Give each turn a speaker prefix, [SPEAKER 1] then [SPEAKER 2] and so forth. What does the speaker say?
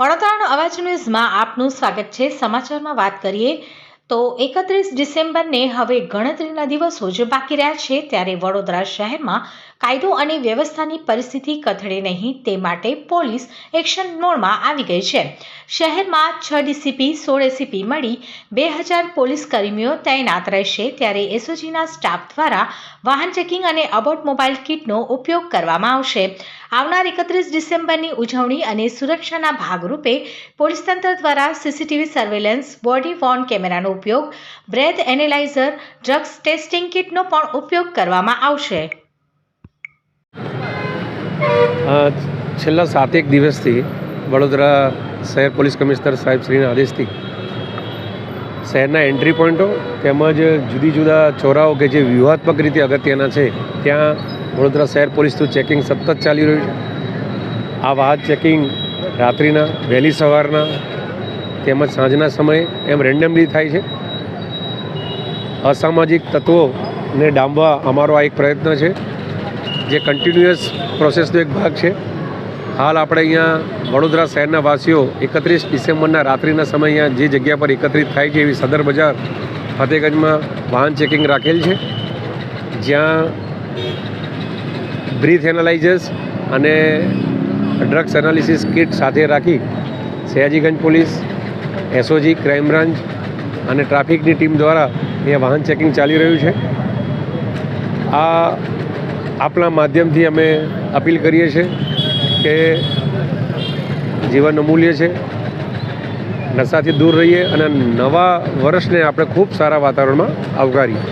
[SPEAKER 1] વડોદરાનો અવાજ ન્યૂઝમાં આપનું સ્વાગત છે. સમાચારમાં વાત કરીએ તો એકત્રીસ ડિસેમ્બરને હવે ગણતરીના દિવસો જ બાકી રહ્યા છે. ત્યારે વડોદરા શહેરમાં કાયદો અને વ્યવસ્થાની પરિસ્થિતિ કથળે નહીં તે માટે પોલીસ એક્શન મોડમાં આવી ગઈ છે. શહેરમાં છ ડીસીપી, સોળ એસીપી મળી બે હજાર પોલીસ કર્મીઓ તૈનાત રહેશે ત્યારે એસઓજીના સ્ટાફ દ્વારા વાહન ચેકિંગ અને અબોટ મોબાઈલ કિટનો ઉપયોગ કરવામાં આવશે. આવનાર એકત્રીસ ડિસેમ્બરની ઉજવણી અને સુરક્ષાના ભાગરૂપે પોલીસ તંત્ર દ્વારા સીસીટીવી સર્વેલન્સ, બોડી વોર્ન કેમેરાનો ઉપયોગ, બ્રેથ એનેલાઇઝર, ડ્રગ્સ ટેસ્ટિંગ કિટનો પણ ઉપયોગ કરવામાં આવશે.
[SPEAKER 2] છેલ્લા સાતેક દિવસથી વડોદરા શહેર પોલીસ કમિશનર સાહેબ શ્રીના આદેશથી શહેરના એન્ટ્રી પોઈન્ટો તેમજ જુદી જુદા ચોરાઓ કે જે વ્યૂહાત્મક રીતે અગત્યના છે, ત્યાં વડોદરા શહેર પોલીસનું ચેકિંગ સતત ચાલી રહ્યું છે. આ વાહન ચેકિંગ રાત્રિના, વહેલી સવારના તેમજ સાંજના સમયે એમ રેન્ડમલી થાય છે. અસામાજિક તત્વોને ડામવા અમારો આ એક પ્રયત્ન છે. જે કન્ટિન્યુઅસ પ્રોસેસનો એક ભાગ છે. હાલ આપણે અહીંયા વડોદરા શહેરના વાસીઓ એકત્રીસ ડિસેમ્બરના રાત્રિના સમય અહીંયા જે જગ્યા પર એકત્રિત થાય છે એવી સદર બજાર ફતેગંજમાં વાહન ચેકિંગ રાખેલ છે. જ્યાં બ્રીથ એનાલાઇઝર્સ અને ડ્રગ્સ એનાલિસિસ કિટ સાથે રાખી Sayajiganj police SOG crime branch અને ટ્રાફિકની ટીમ દ્વારા અહીંયા વાહન ચેકિંગ ચાલી રહ્યું છે. આ આપણા માધ્યમથી અમે અપીલ કરીએ છીએ કે જીવન અમૂલ્ય છે, નશાથી દૂર રહીએ અને નવા વર્ષને આપણે ખૂબ સારા વાતાવરણમાં આવકારીએ.